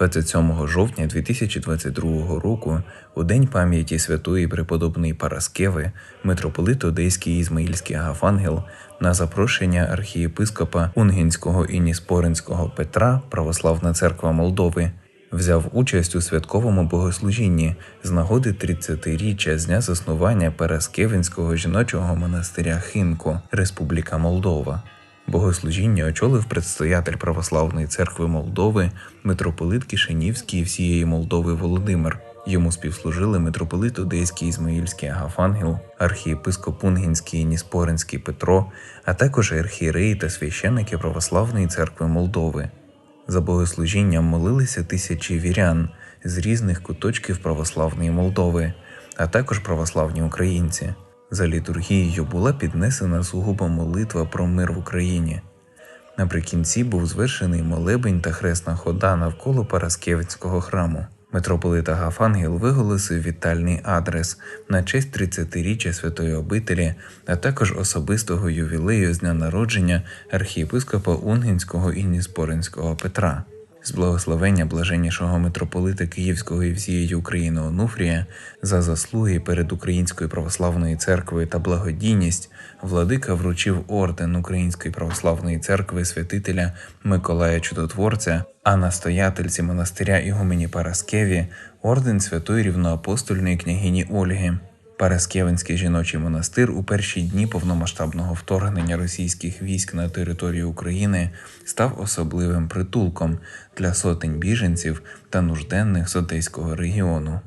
«27 жовтня 2022 року, у день пам'яті святої преподобної Параскеви, митрополит Одеський Ізмаїльський Агафангел на запрошення архієпископа Унгінського і Ніспоринського Петра Православна церква Молдови взяв участь у святковому богослужінні з нагоди 30-річчя з дня заснування Параскевинського жіночого монастиря Хинко, Республіка Молдова. Богослужіння очолив предстоятель Православної церкви Молдови, митрополит Кишинівський і всієї Молдови Володимир. Йому співслужили митрополит Одеський Ізмаїльський Агафангел, архієпископ Унгінський і Ніспоринський Петро, а також архієреї та священники Православної церкви Молдови. За богослужінням молилися тисячі вірян з різних куточків православної Молдови, а також православні українці. За літургією була піднесена сугубо молитва про мир в Україні. Наприкінці був звершений молебень та хресна хода навколо Параскевицького храму. Митрополит Агафангел виголосив вітальний адрес на честь 30-річчя святої обителі, а також особистого ювілею з дня народження архієпископа Унгінського і Ніспоринського Петра. З благословення блаженнішого митрополита Київського і всієї України Онуфрія за заслуги перед Українською православною церквою та благодійність владика вручив орден Української православної церкви святителя Миколая Чудотворця, а настоятельці монастиря Ігумені Параскеві орден святої рівноапостольної княгині Ольги. Параскевинський жіночий монастир у перші дні повномасштабного вторгнення російських військ на територію України став особливим притулком для сотень біженців та нужденних з одеського регіону.